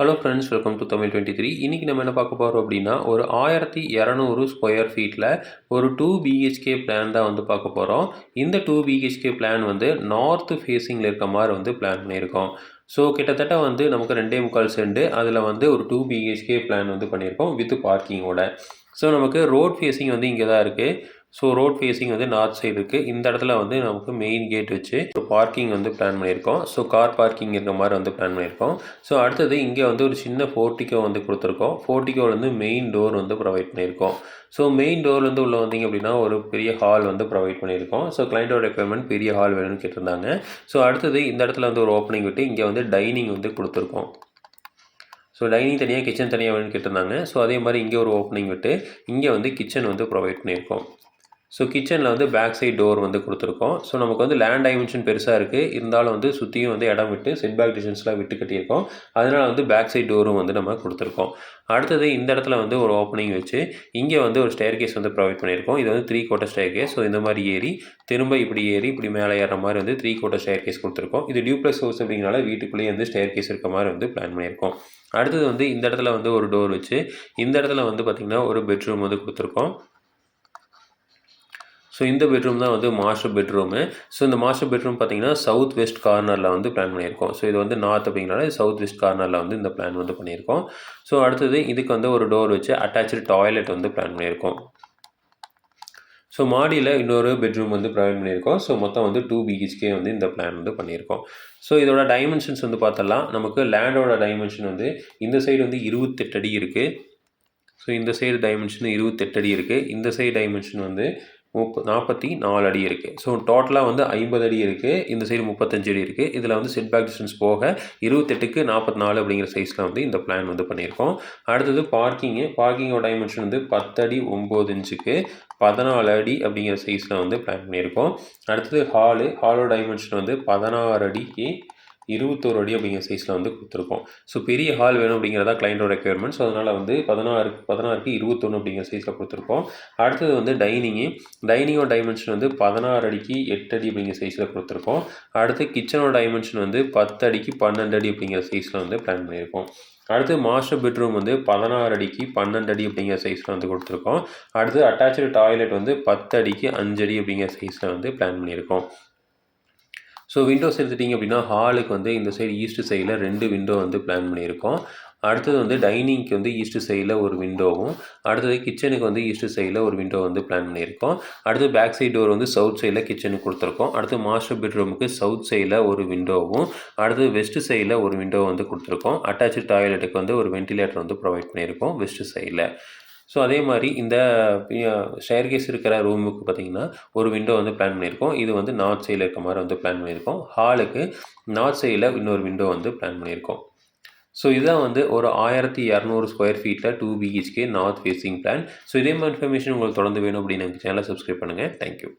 Hello friends welcome to Tamil twenty three இன்றைக்கி நம்ம என்ன பார்க்க போகிறோம் அப்படின்னா ஒரு ஆயிரத்தி இரநூறு ஸ்கொயர் ஃபீட்டில் ஒரு டூ பிஹெச்கே பிளான் தான் வந்து பார்க்க போகிறோம் இந்த two B H K plan வந்து நார்த் ஃபேஸிங்கில் இருக்க மாதிரி வந்து பிளான் பண்ணியிருக்கோம். ஸோ கிட்டத்தட்ட வந்து நமக்கு ரெண்டே முக்கால் செண்டு அதில் வந்து ஒரு டூ பிஹெச்கே பிளான் வந்து பண்ணியிருக்கோம் வித் பார்க்கிங்கோட ஸோ நமக்கு ரோட் ஃபேஸிங் வந்து இங்கே தான் இருக்குது ஸோ ரோட் ஃபேஸிங் வந்து நார்த் சைடு இருக்குது இந்த இடத்துல வந்து நமக்கு மெயின் கேட் வச்சு ஒரு பார்க்கிங் வந்து பிளான் பண்ணியிருக்கோம். ஸோ கார் பார்க்கிங் இருக்க மாதிரி வந்து பிளான் பண்ணியிருக்கோம். ஸோ அடுத்தது இங்கே வந்து ஒரு சின்ன ஃபோர்ட்டிக்கோ வந்து கொடுத்துருக்கோம். ஃபோர்ட்டிக்கோலேருந்து மெயின் டோர் வந்து ப்ரொவைட் பண்ணியிருக்கோம். ஸோ மெயின் டோர்லேருந்து உள்ளே வந்தீங்க அப்படின்னா ஒரு பெரிய ஹால் வந்து ப்ரொவைட் பண்ணியிருக்கோம். ஸோ கிளைண்டோட ரெக்குவயர்மெண்ட் பெரிய ஹால் வேணும்னு கேட்டிருந்தாங்க. ஸோ அடுத்தது இந்த இடத்துல வந்து ஒரு ஓப்பனிங் விட்டு இங்கே வந்து டைனிங் வந்து கொடுத்துருக்கோம். ஸோ டைனிங் தனியாக கிச்சன் தனியாக வேணும்னு கேட்டிருந்தாங்க. ஸோ அதே மாதிரி இங்கே ஒரு ஓப்பனிங் விட்டு இங்கே வந்து கிச்சன் வந்து ப்ரொவைட் பண்ணியிருக்கோம். ஸோ கிச்சனில் வந்து பேக் சைட் டோர் வந்து கொடுத்துருக்கோம். ஸோ நமக்கு வந்து லேண்ட் டைமென்ஷன் பெருசாக இருக்குது இருந்தாலும் வந்து சுற்றியும் வந்து இடம் விட்டு செட் பேக் டிஷன்ஸ்லாம் விட்டு கட்டியிருக்கோம். அதனால் வந்து பேக் சைட் டோரும் வந்து நம்ம கொடுத்துருக்கோம். அடுத்தது இந்த இடத்துல வந்து ஒரு ஓப்பனிங் வச்சு இங்கே வந்து ஒரு ஸ்டேர் கேஸ் வந்து ப்ரொவைட் பண்ணியிருக்கோம். இது வந்து three quarter staircase so இந்த மாதிரி ஏறி திரும்ப இப்படி ஏறி இப்படி மேலே ஏற மாதிரி வந்து த்ரீ கோட்டர் ஸ்டேர் கேஸ் கொடுத்துருக்கோம். இது டியூப்ளஸ் ஹவுஸ் அப்படிங்கிறனால வீட்டுக்குள்ளேயே வந்து ஸ்டேர் கேஸ் இருக்க மாதிரி வந்து பிளான் பண்ணியிருக்கோம். அடுத்தது வந்து இந்த இடத்துல வந்து ஒரு டோர் வச்சு இந்த இடத்துல வந்து பார்த்திங்கன்னா ஒரு பெட்ரூம் வந்து கொடுத்துருக்கோம். ஸோ இந்த பெட்ரூம் தான் வந்து மாஸ்டர் பெட்ரூமு ஸோ இந்த மாஸ்டர் பெட்ரூம் பார்த்தீங்கன்னா சவுத் வெஸ்ட் கார்னரில் வந்து பிளான் பண்ணியிருக்கோம். ஸோ இது வந்து நார்த் அப்படிங்கிறனால சவுத் வெஸ்ட் கார்னரில் வந்து இந்த பிளான் வந்து பண்ணியிருக்கோம். ஸோ அடுத்தது இதுக்கு வந்து ஒரு டோர் வச்சு அட்டாச்சு டாய்லெட் வந்து பிளான் பண்ணியிருக்கோம். ஸோ மாடியில் இன்னொரு பெட்ரூம் வந்து ப்ரொவைட் பண்ணியிருக்கோம். ஸோ மொத்தம் வந்து டூ பிஹெச்கே வந்து இந்த பிளான் வந்து பண்ணியிருக்கோம். ஸோ இதோட டைமென்ஷன்ஸ் வந்து பார்த்தலாம் நமக்கு லேண்டோட டைமென்ஷன் வந்து இந்த சைடு வந்து இருபத்தெட்டு அடி இருக்குது ஸோ இந்த சைடு டைமென்ஷன் இருபத்தெட்டு அடி இருக்குது இந்த சைடு டைமென்ஷன் வந்து முப்ப நாற்பத்தி நாலு அடி இருக்குது ஸோ டோட்டலாக வந்து ஐம்பது அடி இருக்குது இந்த சைடு முப்பத்தஞ்சு அடி இருக்குது இதில் வந்து செட் பேக் டிஸ்டன்ஸ் போக இருபத்தெட்டுக்கு நாற்பத்தி நாலு அப்படிங்கிற சைஸில் வந்து இந்த பிளான் வந்து பண்ணியிருக்கோம். அடுத்தது பார்க்கிங்கு பார்க்கிங்கோட டைமென்ஷன் வந்து பத்தடி ஒம்பது இன்ச்சுக்கு பதினாலு அடி அப்படிங்கிற சைஸில் வந்து பிளான் பண்ணியிருக்கோம். அடுத்தது ஹாலு ஹாலோட டைமென்ஷன் வந்து பதினாறு அடிக்கு இருபத்தோரு அடி அப்படிங்கிற சைஸில் வந்து கொடுத்துருக்கோம். ஸோ பெரிய ஹால் வேணும் அப்படிங்கிறதா கிளைண்டோட ரெக்யர்மெண்ட் ஸோ அதனால் வந்து பதினாறு பதினாறுக்கு இருபத்தொன்று அப்படிங்கிற சைஸில் கொடுத்துருக்கோம். அடுத்தது வந்து டைனிங்கு டைனிங்கோட டைமென்ஷன் வந்து பதினாறு அடிக்கு எட்டு அடி அப்படிங்கிற சைஸில் கொடுத்துருக்கோம். அடுத்து கிச்சனோட டைமென்ஷன் வந்து பத்து அடிக்கு பன்னெண்டு அடி அப்படிங்கிற சைஸில் வந்து பிளான் பண்ணியிருக்கோம். அடுத்து மாஸ்டர் பெட்ரூம் வந்து பதினாறு அடிக்கு பன்னெண்டு அடி அப்படிங்கிற சைஸில் வந்து கொடுத்துருக்கோம். அடுத்து அட்டாச்சு டாய்லெட் வந்து பத்து அடிக்கு அஞ்சு அடி அப்படிங்கிற சைஸில் வந்து பிளான் பண்ணியிருக்கோம். ஸோ விண்டோஸ் எடுத்துட்டிங்க அப்படின்னா ஹாலுக்கு வந்து இந்த சைடு ஈஸ்ட் சைடில் ரெண்டு விண்டோ வந்து பிளான் பண்ணியிருக்கோம். அடுத்தது வந்து டைனிங்க்கு வந்து ஈஸ்ட் சைடில் ஒரு விண்டோவும் அடுத்தது கிச்சனுக்கு வந்து ஈஸ்ட் சைடில் ஒரு விண்டோ வந்து பிளான் பண்ணியிருக்கோம். அடுத்து பேக் சைட் டோர் வந்து சவுத் சைடில் கிச்சனுக்கு கொடுத்துருக்கோம். அடுத்து மாஸ்டர் பெட்ரூமுக்கு சவுத் சைடில் ஒரு விண்டோவும் அடுத்து வெஸ்ட் சைடில் ஒரு விண்டோ வந்து கொடுத்துருக்கோம். அட்டாச்சு டாய்லெட்டுக்கு வந்து ஒரு வென்டிலேட்டர் வந்து ப்ரொவைட் பண்ணியிருக்கோம் வெஸ்ட் சைடில் ஸோ அதே மாதிரி இந்த கேஸ் இருக்கிற ரூமுக்கு பார்த்திங்கன்னா ஒரு விண்டோ வந்து பிளான் பண்ணியிருக்கோம். இது வந்து நார்த் சைடில் இருக்க மாதிரி வந்து பிளான் பண்ணியிருக்கோம். ஹாலுக்கு நார்த் சைடில் இன்னொரு விண்டோ வந்து பிளான் பண்ணியிருக்கோம். ஸோ இதுதான் வந்து ஒரு ஆயிரத்தி இரநூறு ஸ்கொயர் ஃபீட்டில் two BHK north facing plan so இதே மாதிரி இன்ஃபர்மேஷன் உங்களுக்கு தொடர்ந்து வேணும் அப்படின்னு எனக்கு சேனலை சப்ஸ்கிரைப் பண்ணுங்கள் தேங்க்யூ